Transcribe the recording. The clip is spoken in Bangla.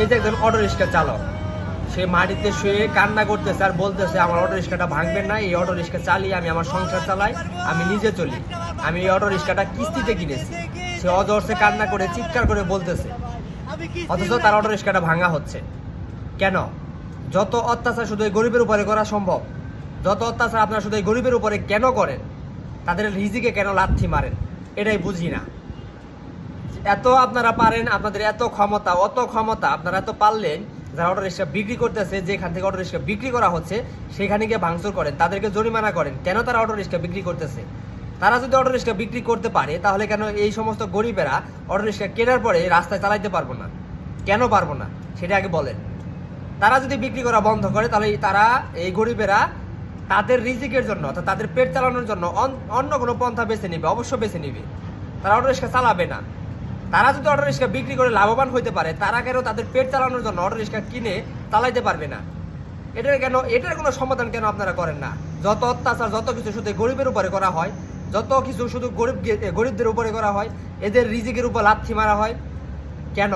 এই যে একজন অটো রিক্সা চালক, সে মাটিতে শুয়ে কান্না করতেছে আর বলতেছে, আমার অটো রিক্সাটা ভাঙবেন না, এই অটো রিক্সা চালিয়ে আমি আমার সংসার চালাই, আমি নিজে চলি। আমি এই অটো রিক্সাটা কিস্তিতে কিনেছি। সে অজরসে কান্না করে, চিৎকার করে বলতেছে, অথচ তার অটো রিক্সাটা ভাঙা হচ্ছে। কেন? যত অত্যাচার শুধু এই গরিবের উপরে করা সম্ভব, যত অত্যাচার আপনারা শুধু এই গরিবের উপরে কেন করেন, তাদের রিজিকে কেন লাথি মারেন? এটাই বুঝি না। এত আপনারা পারেন, আপনাদের এত ক্ষমতা, অত ক্ষমতা আপনারা এত পারলেন, যারা অটো রিক্সা বিক্রি করতেছে, যেখান থেকে অটো রিক্সা বিক্রি করা হচ্ছে, সেখানে গিয়ে ভাঙচুর করেন, তাদেরকে জরিমানা করেন। কেন তারা অটো রিক্সা বিক্রি করতেছে? তারা যদি অটো রিক্সা বিক্রি করতে পারে, তাহলে কেন এই সমস্ত গরিবেরা অটো রিক্সা কেনার পরে রাস্তায় চালাইতে পারব না? কেন পারব না? সেটা আগে বলেন। তারা যদি বিক্রি করা বন্ধ করে, তাহলে তারা, এই গরিবেরা তাদের রিজিকের জন্য, অর্থাৎ তাদের পেট চালানোর জন্য অন্য কোনো পন্থা বেছে নেবে, অবশ্য বেছে নেবে। তারা অটো রিক্সা চালাবে না। তারা যদি অটো রিক্সা বিক্রি করে লাভবান হইতে পারে, তারা কেন তাদের পেট চালানোর জন্য অটো রিক্সা কিনে চালাইতে পারবে না। এটার কেন, এটার কোনো সমাধান কেন আপনারা করেন না? যত অত্যাচার, যত কিছু শুধু গরিবের উপরে করা হয়, যত কিছু শুধু গরিব গরিবদের উপরে করা হয়, এদের রিজিকের উপর লাথি মারা হয়। কেন?